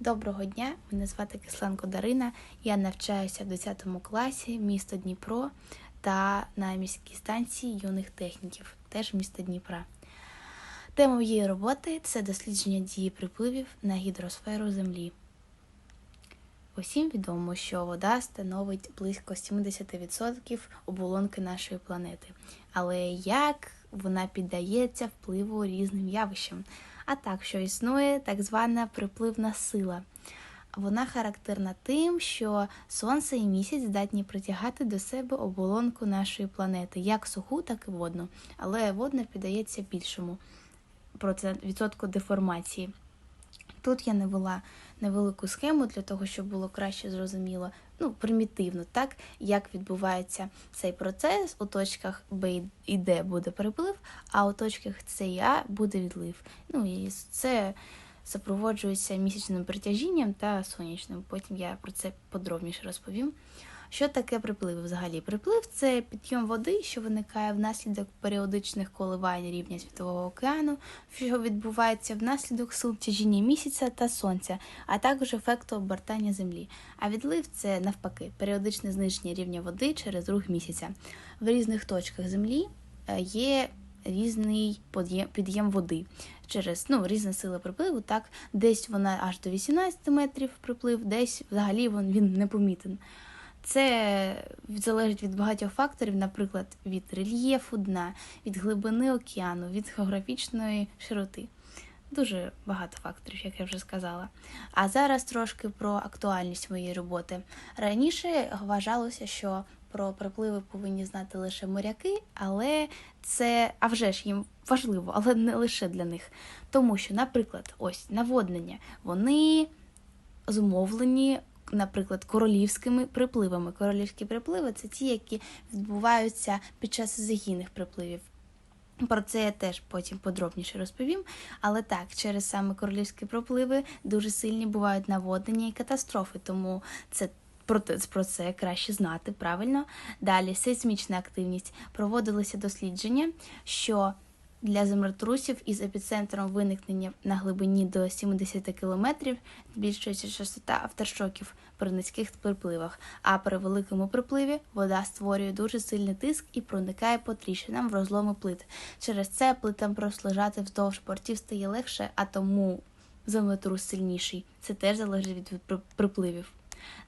Доброго дня, мене звати Кисленко Дарина. Я навчаюся в 10 класі місто Дніпро та на міській станції юних техніків, теж міста Дніпра. Тема моєї роботи це дослідження дії припливів на гідросферу Землі. Усім відомо, що вода становить близько 70% оболонки нашої планети. Але як вона піддається впливу різним явищам? А так, що існує так звана припливна сила. Вона характерна тим, що Сонце і місяць здатні притягати до себе оболонку нашої планети, як суху, так і водну. Але водна піддається більшому процент відсотку деформації. Тут я навела невелику схему для того, щоб було краще зрозуміло, ну, примітивно, так, як відбувається цей процес у точках Б і Д буде переплив, а у точках С і А буде відлив. Ну і це супроводжується місячним притяжінням та сонячним. Потім я про це подробніше розповім. Що таке приплив взагалі? Приплив це підйом води, що виникає внаслідок періодичних коливань рівня Світового океану, що відбувається внаслідок сил тяжіння місяця та сонця, а також ефекту обертання землі. А відлив це навпаки періодичне зниження рівня води через рух місяця. В різних точках землі е, є різний під'єм води через ну, різні сили припливу. Так, десь вона аж до 18 метрів приплив, десь взагалі він, він непомітен. Це залежить від багатьох факторів, наприклад, від рельєфу дна, від глибини океану, від географічної широти. Дуже багато факторів, як я вже сказала. А зараз трошки про актуальність моєї роботи. Раніше вважалося, що про припливи повинні знати лише моряки, але це а вже ж їм важливо, але не лише для них. Тому що, наприклад, ось наводнення, вони зумовлені наприклад, королівськими припливами. Королівські припливи це ті, які відбуваються під час загінних припливів. Про це я теж потім подробніше розповім. Але так, через саме королівські припливи дуже сильні бувають наводнення і катастрофи, тому це. Про про це краще знати правильно. Далі сейсмічна активність проводилися дослідження, що для землетрусів із епіцентром виникнення на глибині до 70 км збільшується частота авторшоків при низьких припливах, а при великому припливі вода створює дуже сильний тиск і проникає по тріщинам в розломи плит. Через це плитам просто лежати вздовж бортів стає легше, а тому землетрус сильніший. Це теж залежить від припливів.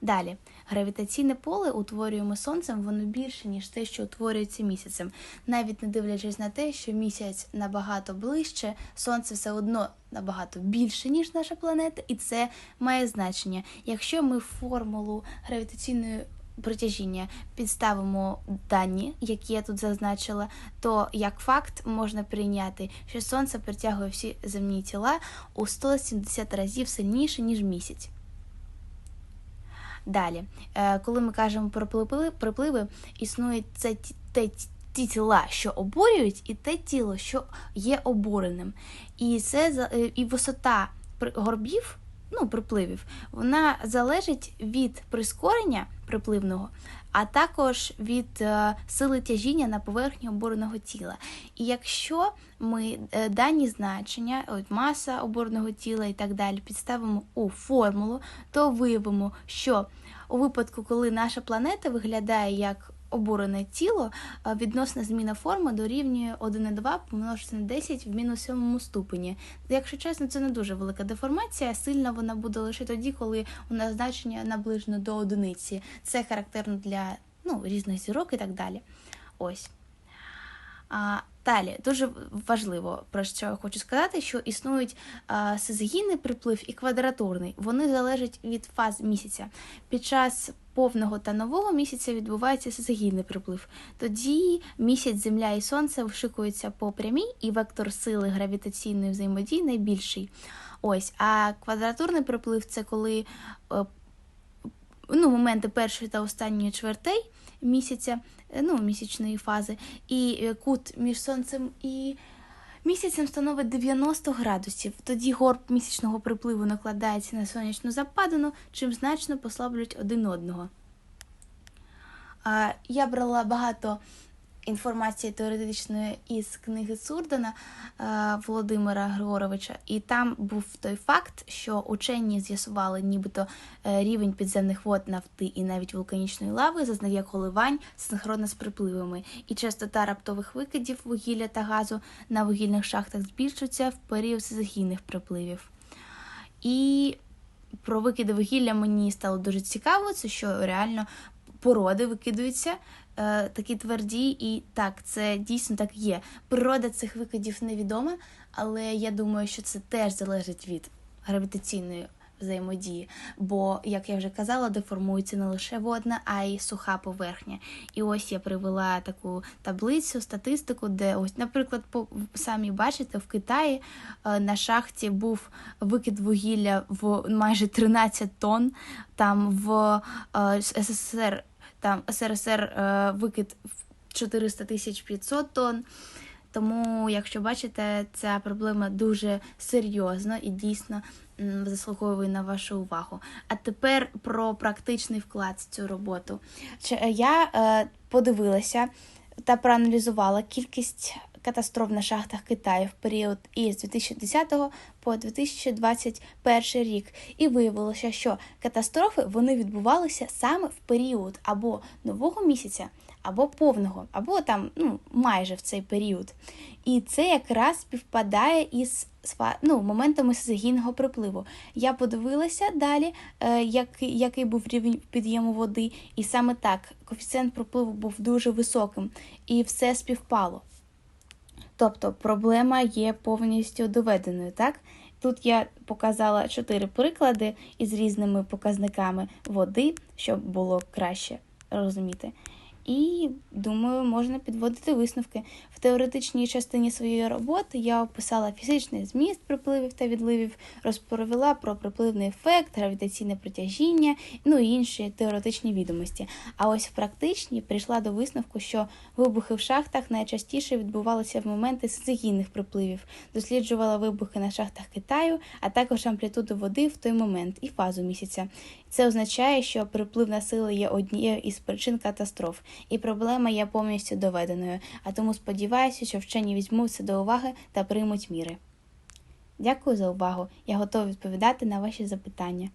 Далі, гравітаційне поле утворюємо сонцем, воно більше, ніж те, що утворюється місяцем. Навіть не дивлячись на те, що місяць набагато ближче, сонце все одно набагато більше, ніж наша планета, і це має значення. Якщо ми формулу гравітаційної Притяжіння підставимо дані, які я тут зазначила, то як факт можна прийняти, що сонце притягує всі земні тіла у 170 разів сильніше, ніж місяць. Далі, е, коли ми кажемо про припливи, існують це те ті тіла, що обурюють, і те тіло, що є обуреним. І це е, і висота горбів, ну, припливів, вона залежить від прискорення припливного, а також від е, сили тяжіння на поверхні обуреного тіла. І якщо ми е, дані значення, от маса обуреного тіла і так далі, підставимо у формулу, то виявимо, що у випадку, коли наша планета виглядає як обурене тіло, відносна зміна форми дорівнює 1,2 помножити на 10 в мінус 7 ступені. Якщо чесно, це не дуже велика деформація, сильна вона буде лише тоді, коли у нас значення наближено до одиниці. Це характерно для ну, різних зірок і так далі. Ось. Далі дуже важливо, про що я хочу сказати, що існують а, приплив і квадратурний. Вони залежать від фаз місяця. Під час повного та нового місяця відбувається сезогійний приплив. Тоді місяць, земля і сонце вшикуються по прямій, і вектор сили гравітаційної взаємодії найбільший. Ось, а квадратурний приплив це коли е, ну, моменти першої та останньої чвертей місяця, е, ну, місячної фази, і е, кут між сонцем і місяцем становить 90 градусів. Тоді горб місячного припливу накладається на сонячну западину, чим значно послаблюють один одного. Я брала багато інформації теоретичної із книги Сурдана е, Володимира Григоровича, і там був той факт, що учені з'ясували, нібито е, рівень підземних вод нафти і навіть вулканічної лави зазнає коливань синхронно з припливами, і частота раптових викидів вугілля та газу на вугільних шахтах збільшується в період сезонних припливів. І про викиди вугілля мені стало дуже цікаво, це що реально породи викидаються е, такі тверді, і так, це дійсно так є. Природа цих викидів невідома, але я думаю, що це теж залежить від гравітаційної взаємодії. Бо, як я вже казала, деформується не лише водна, а й суха поверхня. І ось я привела таку таблицю, статистику, де ось, наприклад, по самі бачите, в Китаї е, на шахті був викид вугілля в майже 13 тонн. Там в е, СССР там СРСР е, викид в 400 тисяч 500 тонн. Тому, якщо бачите, ця проблема дуже серйозна і дійсно заслуговує на вашу увагу. А тепер про практичний вклад в цю роботу. Е, Я е, подивилася та проаналізувала кількість катастроф на шахтах Китаю в період із 2010 по 2021 рік, і виявилося, що катастрофи вони відбувалися саме в період або нового місяця, або повного, або там ну, майже в цей період. І це якраз співпадає із ну, моментами сезонного припливу. Я подивилася далі, е, який, який був рівень підйому води, і саме так коефіцієнт припливу був дуже високим, і все співпало. Тобто проблема є повністю доведеною, так? Тут я показала чотири приклади із різними показниками води, щоб було краще розуміти. І думаю, можна підводити висновки. В теоретичній частині своєї роботи я описала фізичний зміст припливів та відливів, розповіла про припливний ефект, гравітаційне притяжіння, ну і інші теоретичні відомості. А ось в практичній прийшла до висновку, що вибухи в шахтах найчастіше відбувалися в моменти сезонних припливів, досліджувала вибухи на шахтах Китаю, а також амплітуду води в той момент і фазу місяця. Це означає, що припливна сила є однією із причин катастроф, і проблема є повністю доведеною. А тому сподіваюся, що вчені візьмуть це до уваги та приймуть міри. Дякую за увагу. Я готова відповідати на ваші запитання.